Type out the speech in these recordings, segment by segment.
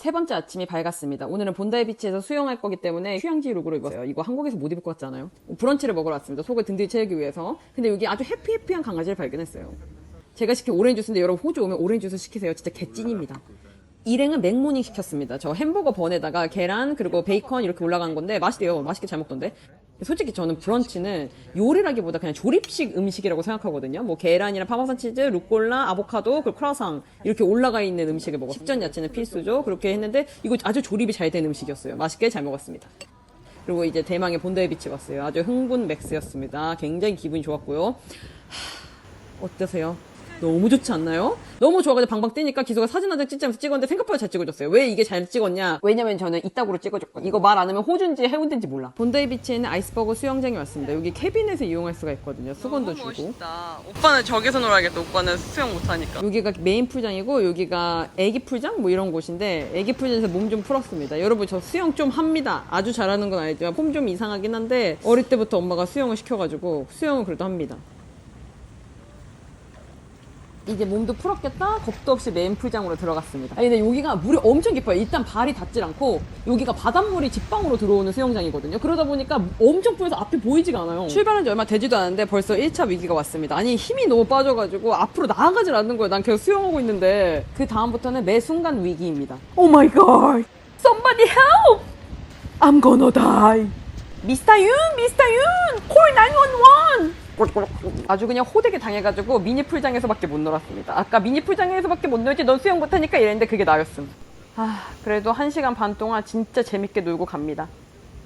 세 번째 아침이 밝았습니다. 오늘은 본다이 비치에서 수영할 거기 때문에 휴양지 룩으로 입었어요. 이거 한국에서 못 입을 것 같지 않아요? 브런치를 먹으러 왔습니다. 속을 든든히 채우기 위해서. 근데 여기 아주 해피해피한 강아지를 발견했어요. 제가 시킨 오렌지 주스인데 여러분 호주 오면 오렌지 주스 시키세요. 진짜 개찐입니다. 일행은 맥모닝 시켰습니다. 저 햄버거 번에다가 계란 그리고 베이컨 이렇게 올라간 건데 맛있대요. 맛있게 잘 먹던데. 솔직히 저는 브런치는 요리라기보다 그냥 조립식 음식이라고 생각하거든요. 뭐 계란이랑 파마산 치즈, 루꼴라, 아보카도, 그리고 크라상 이렇게 올라가 있는 음식을 먹어. 식전 야채는 필수죠. 그렇게 했는데 이거 아주 조립이 잘 된 음식이었어요. 맛있게 잘 먹었습니다. 그리고 이제 대망의 본다이 비치 왔어요. 아주 흥분 맥스였습니다. 굉장히 기분이 좋았고요. 하, 어떠세요? 너무 좋지 않나요? 너무 좋아가지고 방방 뛰니까 기수가 사진 한 장 찍자면서 찍었는데 생각보다 잘 찍어줬어요. 왜 이게 잘 찍었냐? 왜냐면 저는 이따구로 찍어줬거든요. 이거 말 안 하면 호주인지 해운대인지 몰라. 본다이 비치에 는 아이스버거 수영장이 왔습니다. 여기 캐빈에서 이용할 수가 있거든요. 수건도 주고. 멋있다. 오빠는 저기서 놀아야겠다. 오빠는 수영 못하니까. 여기가 메인 풀장이고 여기가 애기 풀장 뭐 이런 곳인데 애기 풀장에서 몸 좀 풀었습니다. 여러분 저 수영 좀 합니다. 아주 잘하는 건 아니지만 폼 좀 이상하긴 한데 어릴 때부터 엄마가 수영을 시켜가지고 수영은 그래도 합니다. 이제 몸도 풀었겠다 겁도 없이 메인 풀장으로 들어갔습니다. 아니 근데 여기가 물이 엄청 깊어요. 일단 발이 닿질 않고 여기가 바닷물이 직방으로 들어오는 수영장이거든요. 그러다 보니까 엄청 풀어서 앞이 보이지가 않아요. 출발한 지 얼마 되지도 않았는데 벌써 1차 위기가 왔습니다. 아니 힘이 너무 빠져가지고 앞으로 나아가질 않는 거예요. 난 계속 수영하고 있는데 그 다음부터는 매 순간 위기입니다. Oh my god! Somebody help! I'm gonna die! 미스터 윤! 미스터 윤! 콜 911! 아주 그냥 호되게 당해가지고 미니 풀장에서밖에 못 놀았습니다. 아까 미니 풀장에서밖에 못 놀지 넌 수영 못하니까 이랬는데 그게 나였음. 아 그래도 한 시간 반 동안 진짜 재밌게 놀고 갑니다.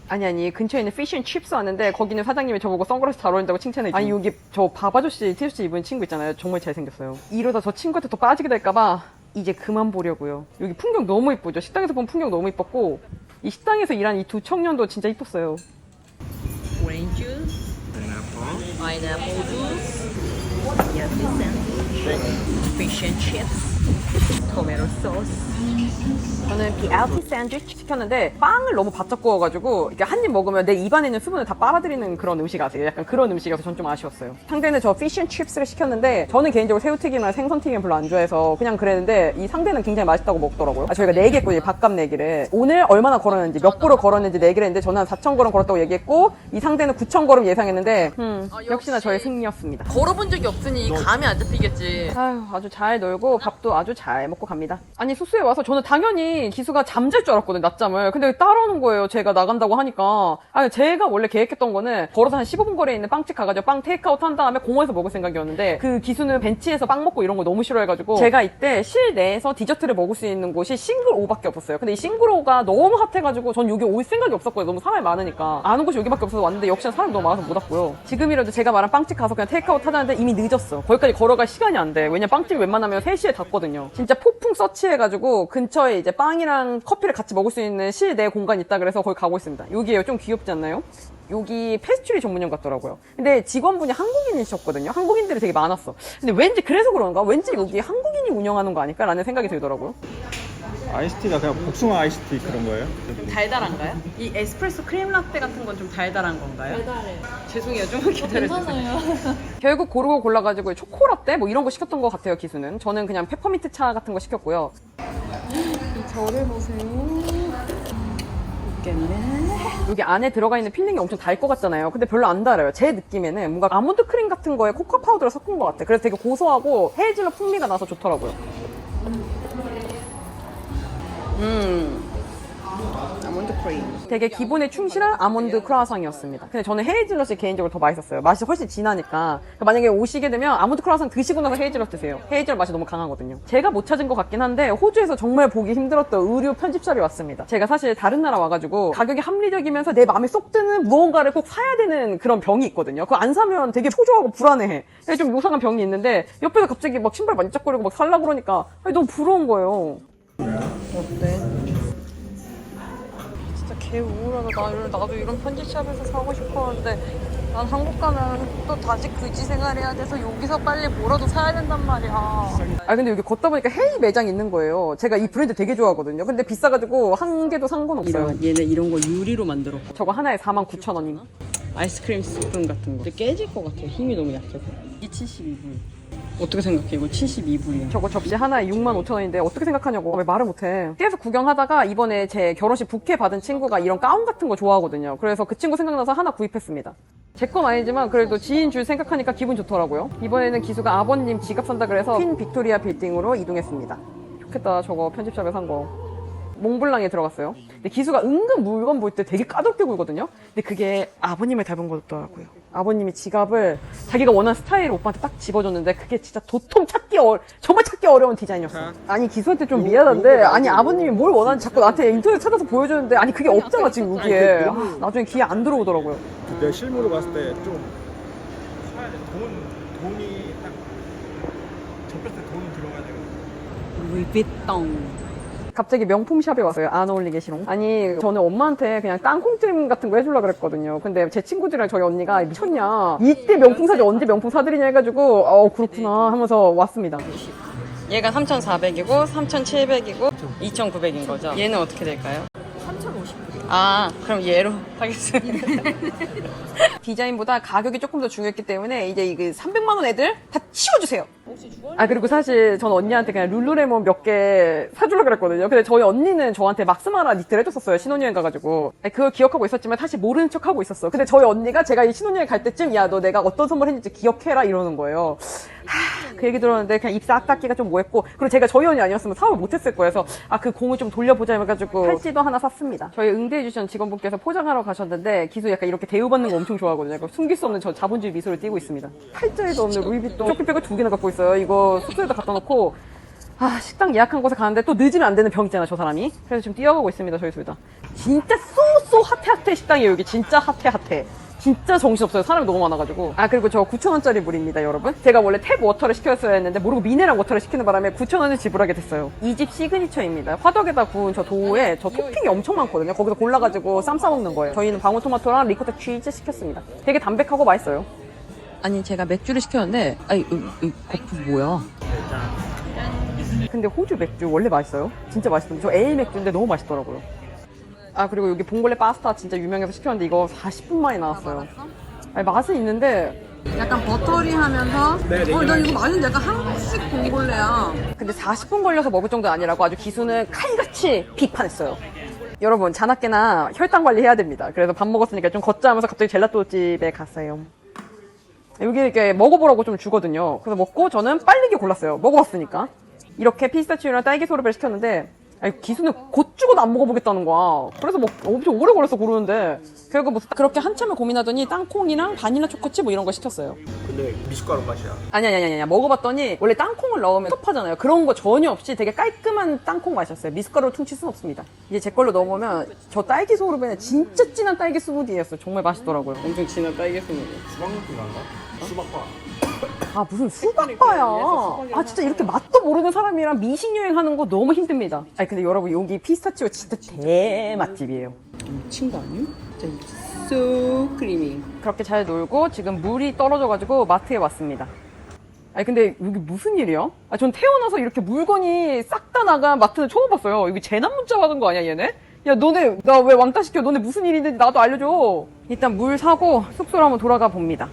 아니 아니 근처에 있는 피쉬앤 칩스 왔는데 거기는 사장님이 저보고 선글라스 잘 어울린다고 칭찬해 아니 여기 저 바바조씨 티셔츠 입은 친구 있잖아요 정말 잘생겼어요 이러다 저 친구한테 또 빠지게 될까봐 이제 그만 보려고요 여기 풍경 너무 이쁘죠 식당에서 본 풍경 너무 이뻤고 이 식당에서 일한 이 두 청년도 진짜 이뻤어요 파인애플 주스, 야채 샌 저는 BLT 샌드위치 시켰는데 빵을 너무 바짝 구워가지고 이렇게 한 입 먹으면 내 입안에 있는 수분을 다 빨아들이는 그런 음식 아세요? 약간 그런 음식이어서 전 좀 아쉬웠어요. 상대는 저 피쉬앤 칩스를 시켰는데 저는 개인적으로 새우튀김이나 생선튀김 별로 안 좋아해서 그냥 그랬는데 이 상대는 굉장히 맛있다고 먹더라고요. 아, 저희가 내기 했거든요. 밥값 내기를. 오늘 얼마나 걸었는지 몇 걸음 걸었는지 내기를 했는데 저는 한 4천 걸음 걸었다고 얘기했고 이 상대는 9천 걸음 예상했는데 음, 역시나 저의 승리였습니다. 걸어본 적이 없으니 감이 안 잡히겠지. 아유, 아주 잘 놀고 밥도 아주 잘 먹고 갑니다. 아니 숙소에 와서 저는 당연히 기수가 잠잘 줄 알았거든요, 낮잠을. 근데 따라오는 거예요, 제가 나간다고 하니까. 아니 제가 원래 계획했던 거는 걸어서 한 15분 거리에 있는 빵집 가가지고 빵 테이크아웃 한 다음에 공원에서 먹을 생각이었는데 그 기수는 벤치에서 빵 먹고 이런 거 너무 싫어해가지고 제가 이때 실내에서 디저트를 먹을 수 있는 곳이 싱글오밖에 없었어요. 근데 이 싱글오가 너무 핫해가지고 전 여기 올 생각이 없었거든요. 너무 사람이 많으니까. 아는 곳이 여기밖에 없어서 왔는데 역시나 사람이 너무 많아서 못 왔고요. 지금이라도 제가 말한 빵집 가서 그냥 테이크아웃 하자는데 이미 늦었어. 거기까지 걸어갈 시간이 안 돼. 왜냐면 빵집이 웬만하면 3시에 닫거든요. 진짜 폭풍 서치해가지고 근 처에 이제 빵이랑 커피를 같이 먹을 수 있는 실내 공간이 있다 그래서 거기 가고 있습니다. 여기에요. 좀 귀엽지 않나요? 여기 페스츄리 전문점 같더라고요. 근데 직원분이 한국인이셨거든요. 한국인들이 되게 많았어. 근데 왠지 그래서 그런가? 왠지 여기 한국인이 운영하는 거 아닐까라는 생각이 들더라고요. 아이스티가 그냥 복숭아 아이스티 그런 거예요? 달달한가요? 이 에스프레소 크림 라떼 같은 건 좀 달달한 건가요? 달달해요. 죄송해요. 좀만 기다려주세요. 괜찮아요. 결국 고르고 골라가지고 초코라떼 뭐 이런 거 시켰던 것 같아요 기수는 저는 그냥 페퍼민트 차 같은 거 시켰고요 이 저를 보세요 웃겠네 여기 안에 들어가 있는 필링이 엄청 달 것 같잖아요 근데 별로 안 달아요 제 느낌에는 뭔가 아몬드 크림 같은 거에 코코아 파우더를 섞은 것 같아 그래서 되게 고소하고 헤이즐넛 풍미가 나서 좋더라고요 음 아몬드 크림. 되게 기본에 충실한 아몬드 크라상이었습니다. 근데 저는 헤이즐넛이 개인적으로 더 맛있었어요. 맛이 훨씬 진하니까. 그러니까 만약에 오시게 되면 아몬드 크라상 드시고 나서 헤이즐넛 드세요. 헤이즐넛 맛이 너무 강하거든요. 제가 못 찾은 것 같긴 한데 호주에서 정말 보기 힘들었던 의류 편집샵이 왔습니다. 제가 사실 다른 나라 와가지고 가격이 합리적이면서 내 마음에 쏙 드는 무언가를 꼭 사야 되는 그런 병이 있거든요. 그거 안 사면 되게 초조하고 불안해. 그래서 좀 요상한 병이 있는데 옆에서 갑자기 막 신발 만짝거리고 막 살라 그러니까 아니, 너무 부러운 거예요. 어때? 진짜 개 우울하다. 나 이런, 나도 이런 편집샵에서 사고 싶었는데 난 한국 가면 또 다시 그지 생활해야 돼서 여기서 빨리 뭐라도 사야 된단 말이야. 아 근데 여기 걷다 보니까 헤이 매장 있는 거예요. 제가 이 브랜드 되게 좋아하거든요. 근데 비싸가지고 한 개도 산 건 없어요. 얘네 이런 거 유리로 만들어. 저거 하나에 49,000원이나? 아이스크림 스푼 같은 거. 근데 깨질 것 같아. 힘이 너무 약해서. 이게 72불. 어떻게 생각해? 이거 72불이야. 저거 접시 하나에 6만 5천 원인데 어떻게 생각하냐고. 왜 말을 못해? 계속 구경하다가 이번에 제 결혼식 부케 받은 친구가 이런 가운 같은 거 좋아하거든요. 그래서 그 친구 생각나서 하나 구입했습니다. 제 건 아니지만 그래도 지인 줄 생각하니까 기분 좋더라고요. 이번에는 기수가 아버님 지갑 산다 그래서 퀸 빅토리아 빌딩으로 이동했습니다. 좋겠다 저거 편집샵에 산거 몽블랑에 들어갔어요. 근데 기수가 은근 물건 볼 때 되게 까다롭게 굴거든요? 근데 그게 아버님을 닮은 거였더라고요. 아버님이 지갑을 자기가 원하는 스타일을 오빠한테 딱 집어줬는데 그게 진짜 도통 찾기 어 정말 찾기 어려운 디자인이었어 아니 기수한테 좀 미안한데 아니 아버님이 뭘 원하는지 자꾸 나한테 인터넷 찾아서 보여주는데 아니 그게 없잖아 지금 여기에 아, 나중에 귀에 안 들어오더라고요. 내가 실물로 봤을 때좀 사야 돼. 돈 돈이 딱 접했을 때 돈이 들어가야 돼. 루이비통. 갑자기 명품 샵에 왔어요. 안 어울리게 싫어. 아니, 저는 엄마한테 그냥 땅콩찜 같은 거 해주려고 그랬거든요. 근데 제 친구들이랑 저희 언니가 미쳤냐. 이때 명품 사지 언제 명품 사드리냐 해가지고, 어, 그렇구나 하면서 왔습니다. 얘가 3,400이고 3,700이고 2,900인 거죠. 얘는 어떻게 될까요? 3,050불. 아, 그럼 얘로 하겠습니다. 디자인보다 가격이 조금 더 중요했기 때문에 이제 이그 300만 원 애들 다 치워주세요. 아, 그리고 사실 전 언니한테 그냥 룰루레몬 몇 개 사주려고 그랬거든요. 근데 저희 언니는 저한테 막스마라 니트를 해줬었어요. 신혼여행 가가지고. 아니, 그걸 기억하고 있었지만 사실 모르는 척 하고 있었어. 근데 저희 언니가 제가 이 신혼여행 갈 때쯤 야, 너 내가 어떤 선물 했는지 기억해라 이러는 거예요. 하, 그 얘기 들었는데 그냥 입싹 닦기가 좀 뭐했고 그리고 제가 저희 언니 아니었으면 사업을 못했을 거예요. 그래서 아, 그 공을 좀 돌려보자 해가지고 팔찌도 하나 샀습니다. 저희 응대해주신 직원분께서 포장하러 가셨는데 기수 약간 이렇게 대우받는 거 엄청 좋아 하거든요. 약간 숨길 수 없는 저 자본주의 미소를 띠고 있습니다. 팔자에도 없는 루이비통 쇼핑백을 두 개나 갖고 있어요. 이거 숙소에다 갖다 놓고 아, 식당 예약한 곳에 가는데 또 늦으면 안 되는 병 있잖아, 저 사람이. 그래서 지금 뛰어가고 있습니다, 저희 둘 다. 진짜 쏘쏘 핫해 핫해 식당이에요, 여기. 진짜 핫해 핫해. 진짜 정신없어요. 사람이 너무 많아가지고. 아, 그리고 저 9,000원짜리 물입니다, 여러분. 제가 원래 탭 워터를 시켰어야 했는데, 모르고 미네랄 워터를 시키는 바람에 9,000원을 지불하게 됐어요. 이 집 시그니처입니다. 화덕에다 구운 저 도우에 저 토핑이 엄청 많거든요. 거기서 골라가지고 쌈 싸먹는 거예요. 저희는 방울토마토랑 리코타 치즈 시켰습니다. 되게 담백하고 맛있어요. 아니, 제가 맥주를 시켰는데, 아이, 이, 이 거품 뭐야? 근데 호주 맥주 원래 맛있어요? 진짜 맛있던데 저 에일 맥주인데 너무 맛있더라고요 아 그리고 여기 봉골레 파스타 진짜 유명해서 시켰는데 이거 40분 만에 나왔어요. 아니 맛은 있는데 약간 버터리하면서? 네, 네, 어, 나 네. 이거 맛있는데 약간 한국식 봉골레야. 근데 40분 걸려서 먹을 정도는 아니라고 아주 기수는 칼같이 비판했어요. 여러분 자나깨나 혈당 관리해야 됩니다. 그래서 밥 먹었으니까 좀 걷자 하면서 갑자기 젤라또 집에 갔어요. 여기 이렇게 먹어보라고 좀 주거든요. 그래서 먹고 저는 빨리게 골랐어요. 먹어봤으니까. 이렇게 피스타치오랑 딸기 소르베를 시켰는데 아니, 기수는 곧 죽어도 안 먹어보겠다는 거야. 그래서 뭐 엄청 오래 걸려서 고르는데 결국 무슨 그렇게 한참을 고민하더니 땅콩이랑 바닐라 초코칩 뭐 이런 거 시켰어요. 근데 미숫가루 맛이야. 아니 아니 아니 아니 먹어봤더니 원래 땅콩을 넣으면 섭하잖아요. 그런 거 전혀 없이 되게 깔끔한 땅콩 맛이었어요. 미숫가루를 퉁칠 순 없습니다. 이제 제 걸로 넣어보면 저 딸기 소르베는 진짜 진한 딸기 스무디였어요. 정말 맛있더라고요. 엄청 진한 딸기 스무디. 수박 느낌 난다. 수박바. 아 무슨 수박바야 아 진짜 이렇게 맛도 모르는 사람이랑 미식 여행하는 거 너무 힘듭니다 아니 근데 여러분 여기 피스타치오 진짜 대맛집이에요 미친 거 아니야? 진짜 so 크리미. 그렇게 잘 놀고 지금 물이 떨어져가지고 마트에 왔습니다 아니 근데 여기 무슨 일이야? 아 전 태어나서 이렇게 물건이 싹 다 나간 마트는 처음 봤어요 여기 재난 문자 받은 거 아니야 얘네? 야 너네 나 왜 왕따 시켜 너네 무슨 일인지 나도 알려줘 일단 물 사고 숙소로 한번 돌아가 봅니다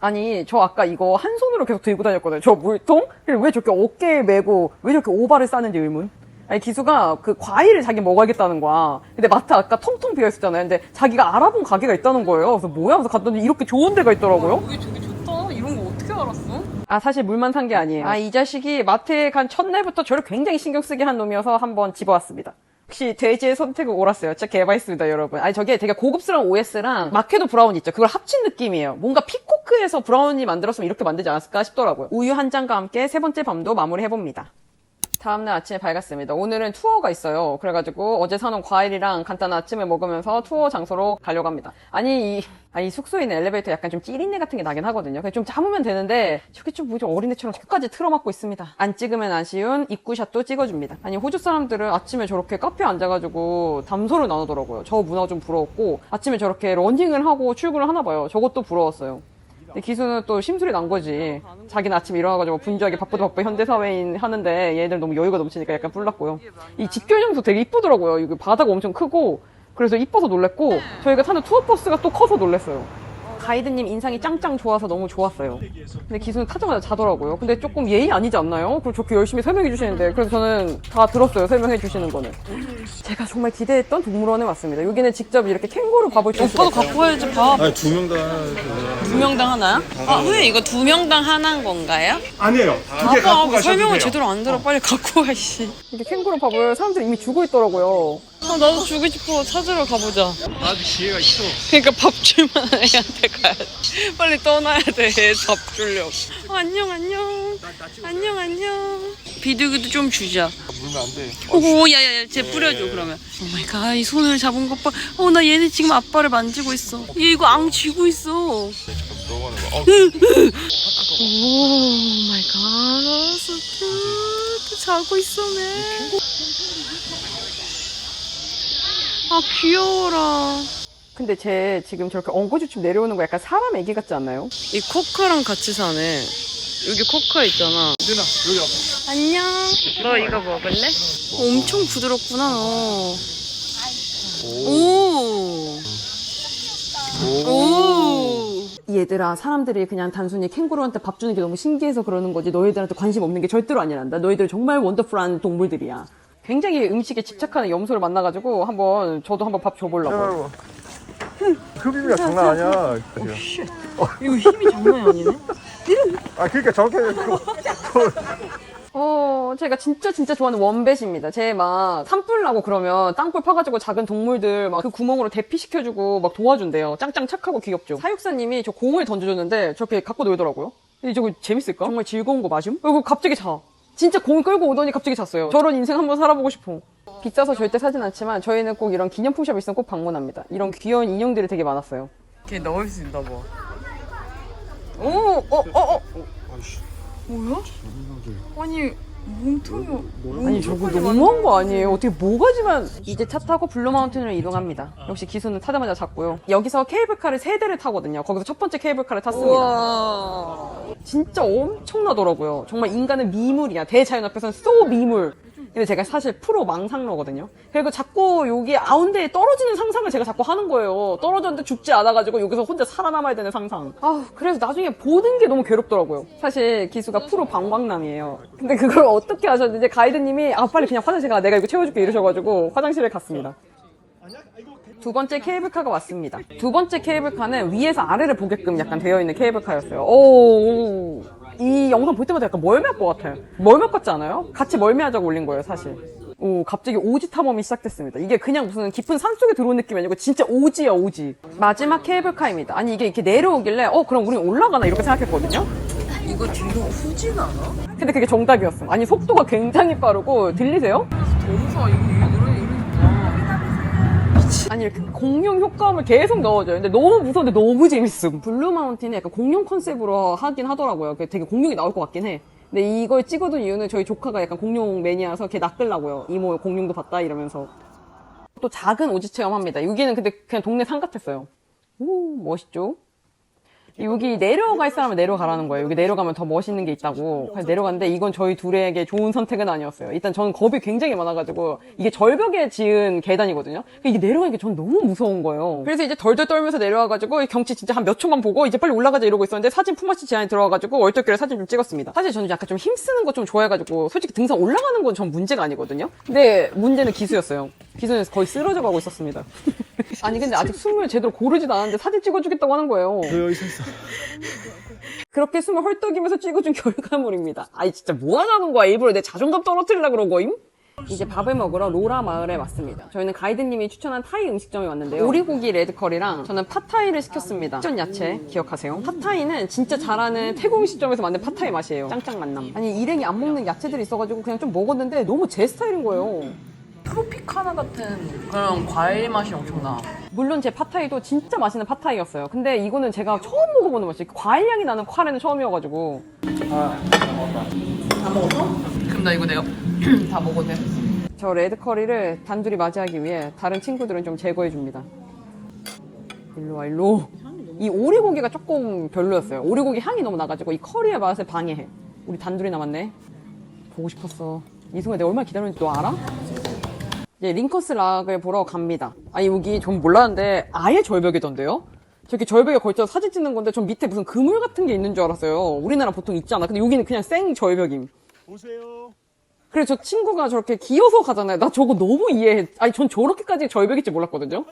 아니 저 아까 이거 한 손으로 계속 들고 다녔거든요. 저 물통? 근데 왜 저렇게 어깨에 메고 왜 저렇게 오바를 싸는지 의문. 아니 기수가 그 과일을 자기 먹어야겠다는 거야. 근데 마트 아까 텅텅 비어 있었잖아요. 근데 자기가 알아본 가게가 있다는 거예요. 그래서 뭐야? 그래서 갔더니 이렇게 좋은 데가 있더라고요. 여기 저기 좋다. 이런 거 어떻게 알았어? 아 사실 물만 산 게 아니에요. 아 이 자식이 마트에 간 첫날부터 저를 굉장히 신경 쓰게 한 놈이어서 한번 집어왔습니다 역시 돼지의 선택은 옳았어요. 진짜 개맛있습니다, 여러분. 아니, 저게 되게 고급스러운 OS랑 마케도 브라운 있죠. 그걸 합친 느낌이에요. 뭔가 피코크에서 브라운이 만들었으면 이렇게 만들지 않았을까 싶더라고요. 우유 한 잔과 함께 세 번째 밤도 마무리해봅니다. 다음날 아침에 밝았습니다. 오늘은 투어가 있어요. 그래가지고 어제 사놓은 과일이랑 간단한 아침을 먹으면서 투어 장소로 가려고 합니다. 아니, 이, 아, 이 숙소에 있는 엘리베이터 약간 좀 찌린내 같은 게 나긴 하거든요. 그냥 좀 참으면 되는데 저게 좀 뭐지 어린애처럼 끝까지 틀어막고 있습니다. 안 찍으면 아쉬운 입구샷도 찍어줍니다. 아니, 호주 사람들은 아침에 저렇게 카페에 앉아가지고 담소를 나누더라고요. 저 문화가 좀 부러웠고 아침에 저렇게 러닝을 하고 출근을 하나 봐요. 저것도 부러웠어요. 근데 기수는 또 심술이 난 거지. 자기는 아침에 일어나가지고 분주하게 바쁘다 바빠 현대사회인 하는데 얘들 너무 여유가 넘치니까 약간 뿔났고요. 이 장소 되게 이쁘더라고요. 이거 바다가 엄청 크고 그래서 이뻐서 놀랬고 저희가 타는 투어버스가 또 커서 놀랬어요. 가이드님 인상이 짱짱 좋아서 너무 좋았어요. 근데 기수는 타자마자 자더라고요. 근데 조금 예의 아니지 않나요? 그리고 저렇게 열심히 설명해 주시는데 그래서 저는 다 들었어요. 설명해 주시는 거는. 제가 정말 기대했던 동물원에 왔습니다. 여기는 직접 이렇게 캥거루 밥을 줄 수가 오빠도 있어요. 갖고 와야지 밥. 아니 두명 다. 두 명당 하나야? 아, 선생님 이거 두 명당 하나인 건가요? 아니에요. 두개 아빠 갖고 가셔도 설명을 돼요. 제대로 안 들어. 빨리 갖고 와, 씨. 이게 캥거루 밥을 사람들이 이미 주고 있더라고요. 아, 나도 주고 싶어. 찾으러 가보자. 아직 기회가 있어. 그러니까 밥 줄만 애 빨리 떠나야 돼. 밥 주려고. 어, 안녕, 안녕. 안녕, 안녕. 비둘기도 좀 주자. 물면 안 돼. 오, 야 야 야, 쟤 뿌려줘 그러면. 오 마이 갓, 이 손을 잡은 것 봐. 어, 나 얘네 지금 아빠를 만지고 있어. 얘 이거 앙 쥐고 있어. 오 거. 어, 마이 갓, cute. 자고 있어, 맨. 아, 귀여워라. 근데 쟤 지금 저렇게 엉거주춤 내려오는 거 약간 사람 애기 같지 않나요? 이 코카랑 같이 사네. 여기 코카 있잖아. 누나 여기 앞에. 안녕. 너 이거 먹을래? 엄청 부드럽구나, 너. 오. 오. 얘들아 사람들이 그냥 단순히 캥거루한테 밥 주는 게 너무 신기해서 그러는 거지 너희들한테 관심 없는 게 절대로 아니란다 너희들 정말 원더풀한 동물들이야 굉장히 음식에 집착하는 염소를 만나가지고 한번 저도 한번 밥 줘보려고 흡입이가 장난 아니야. 이거 힘이 장난이 아니네? 아 그러니까 저렇게 어 제가 진짜 진짜 좋아하는 원뱃입니다. 쟤막 산불 나고 그러면 땅굴 파가지고 작은 동물들 막 그 구멍으로 대피시켜주고 막 도와준대요. 짱짱 착하고 귀엽죠. 사육사님이 저 공을 던져줬는데 저렇게 갖고 놀더라고요. 근데 저거 재밌을까? 정말 즐거운 거 맞음? 어, 이거 갑자기 자. 진짜 공 끌고 오더니 갑자기 잤어요. 저런 인생 한번 살아보고 싶어 비싸서 절대 사진 않지만 저희는 꼭 이런 기념품샵 있으면 꼭 방문합니다 이런 귀여운 인형들이 되게 많았어요 걔 넣을 수 있나 봐. 오! 어! 어! 어! 뭐야? 아니, 몸통이. 아니 저거 너무한 거 아니에요? 어떻게 모가지만 이제 차 타고 블루마운틴으로 이동합니다. 역시 기수는 타자마자 잤고요. 여기서 케이블카를 세 대를 타거든요. 거기서 첫 번째 케이블카를 탔습니다. 우와. 진짜 엄청나더라고요. 정말 인간은 미물이야. 대자연 앞에서는 쏘 미물. 근데 제가 사실 프로 망상러거든요. 그리고 자꾸 여기 아운데에 떨어지는 상상을 제가 자꾸 하는 거예요. 떨어졌는데 죽지 않아가지고 여기서 혼자 살아남아야 되는 상상. 아, 그래서 나중에 보는 게 너무 괴롭더라고요. 사실 기수가 프로 방광남이에요. 근데 그걸 어떻게 하셨는지 가이드님이 아, 빨리 그냥 화장실 가. 내가 이거 채워줄게 이러셔가지고 화장실에 갔습니다. 두 번째 케이블카가 왔습니다. 두 번째 케이블카는 위에서 아래를 보게끔 약간 되어 있는 케이블카였어요. 오, 이 영상 볼 때마다 약간 멀미할 것 같아요. 멀미할 것 같지 않아요? 같이 멀미하자고 올린 거예요, 사실. 오, 갑자기 오지 탐험이 시작됐습니다. 이게 그냥 무슨 깊은 산 속에 들어온 느낌이 아니고 진짜 오지야, 오지. 마지막 케이블카입니다. 아니, 이게 이렇게 내려오길래, 어, 그럼 우린 올라가나? 이렇게 생각했거든요? 이거 뒤로 후진 않아? 근데 그게 정답이었어. 아니, 속도가 굉장히 빠르고, 들리세요? 무서워. 이거 이 런 이런. 아니 이렇게 공룡 효과음을 계속 넣어줘요. 근데 너무 무서운데 너무 재밌음. 블루 마운틴은 약간 공룡 컨셉으로 하긴 하더라고요. 되게 공룡이 나올 것 같긴 해. 근데 이걸 찍어둔 이유는 저희 조카가 약간 공룡 매니아서 걔 낚으려고요. 이모 공룡도 봤다 이러면서. 또 작은 오지 체험합니다. 여기는 근데 그냥 동네 산 같았어요. 오 멋있죠? 여기 내려갈 사람은 내려가라는 거예요. 여기 내려가면 더 멋있는 게 있다고. 그래서 내려갔는데 이건 저희 둘에게 좋은 선택은 아니었어요. 일단 저는 겁이 굉장히 많아가지고 이게 절벽에 지은 계단이거든요. 그러니까 이게 내려가니까 전 너무 무서운 거예요. 그래서 이제 덜덜 떨면서 내려와가지고 이 경치 진짜 한 몇 초만 보고 이제 빨리 올라가자 이러고 있었는데 사진 품앗이 제안이 들어와가지고 얼떨결에 사진 좀 찍었습니다. 사실 저는 약간 좀 힘쓰는 거 좀 좋아해가지고 솔직히 등산 올라가는 건 전 문제가 아니거든요. 근데 문제는 기수였어요. 기수는 거의 쓰러져 가고 있었습니다. 아니 근데 아직 숨을 제대로 고르지도 않았는데 사진 찍어주겠다고 하는 거예요. 너 여기 서 있어. 그렇게 숨을 헐떡이면서 찍어준 결과물입니다. 아이 진짜 뭐 하자는 거야? 일부러 내 자존감 떨어뜨리려 그런 거임? 이제 밥을 먹으러 로라 마을에 왔습니다. 저희는 가이드님이 추천한 타이 음식점에 왔는데요. 오리고기 레드컬이랑 저는 팟타이를 시켰습니다. 식전 야채 기억하세요? 팟타이는 진짜 잘하는 태국 음식점에서 만든 팟타이 맛이에요. 짱짱 만남. 아니 일행이 안 먹는 야채들이 있어가지고 그냥 좀 먹었는데 너무 제 스타일인 거예요. 트로피카나 같은 그런 과일 맛이 엄청 나. 물론 제 팟타이도 진짜 맛있는 팟타이였어요. 근데 이거는 제가 처음 먹어보는 맛이에요. 과일 향이 나는 카레는 처음이어가지고. 그럼 나 이거 내가 다 먹어도 돼? 저 레드 커리를 단둘이 맞이하기 위해 다른 친구들은 좀 제거해 줍니다. 일로 와, 일로. 이 오리고기가 조금 별로였어요. 오리고기 향이 너무 나가지고 이 커리의 맛을 방해해. 우리 단둘이 남았네. 보고 싶었어. 이 순간 내가 얼마나 기다렸는지 너 알아? 이제 링커스 락을 보러 갑니다. 아니, 여기 전 몰랐는데 아예 절벽이던데요? 저렇게 절벽에 걸쳐서 사진 찍는 건데 전 밑에 무슨 그물 같은 게 있는 줄 알았어요. 우리나라 보통 있잖아. 근데 여기는 그냥 생 절벽임. 보세요. 그래 저 친구가 저렇게 기어서 가잖아요. 나 저거 너무 이해해. 아니 전 저렇게까지 절벽일지 몰랐거든요.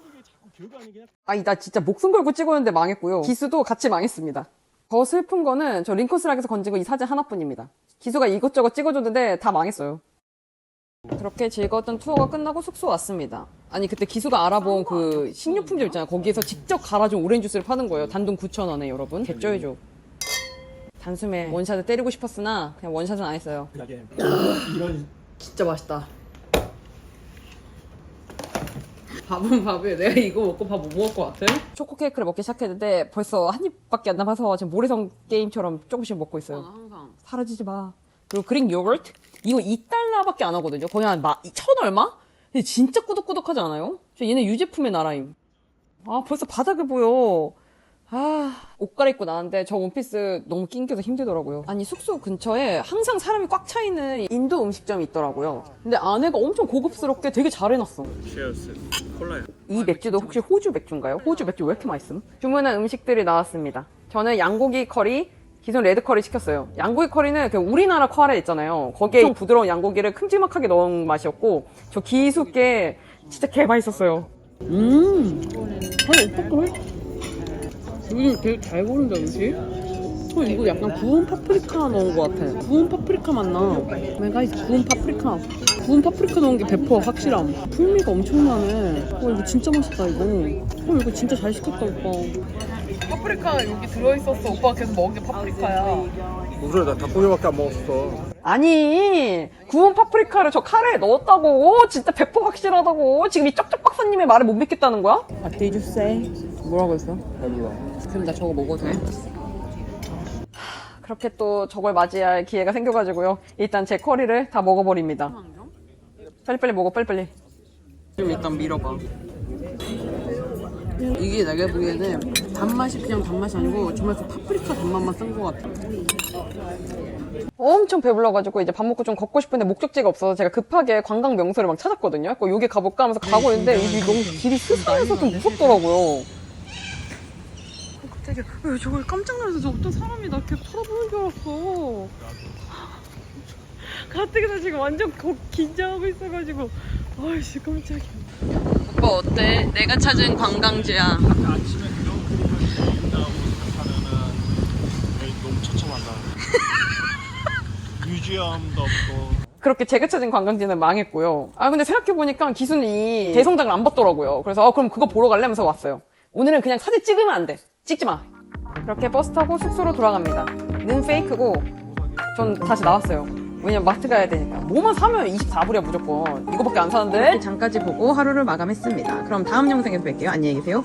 아니 나 진짜 목숨 걸고 찍었는데 망했고요. 기수도 같이 망했습니다. 더 슬픈 거는 저 링커스락에서 건진 거 이 사진 하나뿐입니다. 기수가 이것저것 찍어줬는데 다 망했어요. 그렇게 즐거웠던 투어가 끝나고 숙소 왔습니다. 아니 그때 기수가 알아본 그 식료품점 있잖아요. 거기에서 직접 갈아준 오렌지 주스를 파는 거예요. 단돈 9,000원에 여러분. 개쩔죠. 단숨에 원샷을 때리고 싶었으나 그냥 원샷은 안 했어요. 이런 진짜 맛있다. 밥은 밥이에요. 내가 이거 먹고 밥 못 먹을 것 같아? 초코 케이크를 먹기 시작했는데 벌써 한 입밖에 안 남아서 지금 모래성 게임처럼 조금씩 먹고 있어요. 항상. 사라지지 마. 그리고 그릭 요거트? 이거 2달러밖에 안 하거든요. 거의 한 마, 천 얼마? 근데 진짜 꾸덕꾸덕하지 않아요? 저 얘네 유제품의 나라임. 아, 벌써 바닥에 보여. 아, 옷 갈아입고 나왔는데 저 원피스 너무 낑겨서 힘들더라고요. 아니, 숙소 근처에 항상 사람이 꽉 차 있는 인도 음식점이 있더라고요. 근데 안에가 엄청 고급스럽게 되게 잘 해놨어. 치얼스 콜라요. 이 맥주도 혹시 호주 맥주인가요? 호주 맥주 왜 이렇게 맛있음? 주문한 음식들이 나왔습니다. 저는 양고기 커리, 기존 레드 커리 시켰어요. 양고기 커리는 그 우리나라 커리 있잖아요. 거기에 엄청 부드러운 양고기를 큼지막하게 넣은 맛이었고, 저 기숙게 진짜 개 맛있었어요. 음, 아니 오빠 거 여기 되게 잘 고른다 음식. 어, 이거 약간 구운 파프리카 넣은 것 같아. 구운 파프리카 맛나. 내가 이 구운 파프리카. 구운 파프리카 넣은 게100% 확실함. 풍미가 엄청나네. 어, 이거 진짜 맛있다, 이거. 어, 이거 진짜 잘 시켰다, 오빠. 파프리카 여기 들어있었어. 오빠가 계속 먹은 게 파프리카야. 무슨 나 닭고기밖에 안 먹었어. 아니, 구운 파프리카를 저 카레에 넣었다고. 진짜 100% 확실하다고. 지금 이 쩍쩍 박사님의 말을 못 믿겠다는 거야? What did you say? 뭐라고 했어? 몰라. 그럼 나 저거 먹어도 돼? 그렇게 또 저걸 맞이할 기회가 생겨가지고요. 일단 제 커리를 다 먹어버립니다. 빨리빨리 먹어, 빨리빨리. 좀 일단 밀어봐. 이게 내가 보기에는 단맛이 그냥 단맛이 아니고 정말 그 파프리카 단맛만 쓴 것 같아. 엄청 배불러가지고 이제 밥 먹고 좀 걷고 싶은데 목적지가 없어서 제가 급하게 관광 명소를 막 찾았거든요. 그 여기 가볼까 하면서 가고 있는데 여기 너무 길이 스산해서 좀 무섭더라고요. 갑자기 왜 저걸 깜짝 놀라서 저 어떤 사람이 나 이렇게 쳐다보는 줄 알았어. 가뜩이 나 지금 완전 거- 긴장하고 있어가지고 아이씨 깜짝이야. 오빠 어때? 내가 찾은 관광지야. 아침에 너무 처참하다. 뮤지엄도 없고. 그렇게 제가 찾은 관광지는 망했고요. 아 근데 생각해보니까 기순이 대성당을 안 봤더라고요. 그래서 아, 그럼 그거 보러 갈래면서 왔어요. 오늘은 그냥 사진 찍으면 안 돼. 찍지 마. 그렇게 버스 타고 숙소로 돌아갑니다. 는 페이크고 전 다시 나왔어요. 왜냐면 마트 가야 되니까. 뭐만 사면 24불이야 무조건. 이거밖에 안 사는데. 장까지 보고 하루를 마감했습니다. 그럼 다음 영상에서 뵐게요. 안녕히 계세요.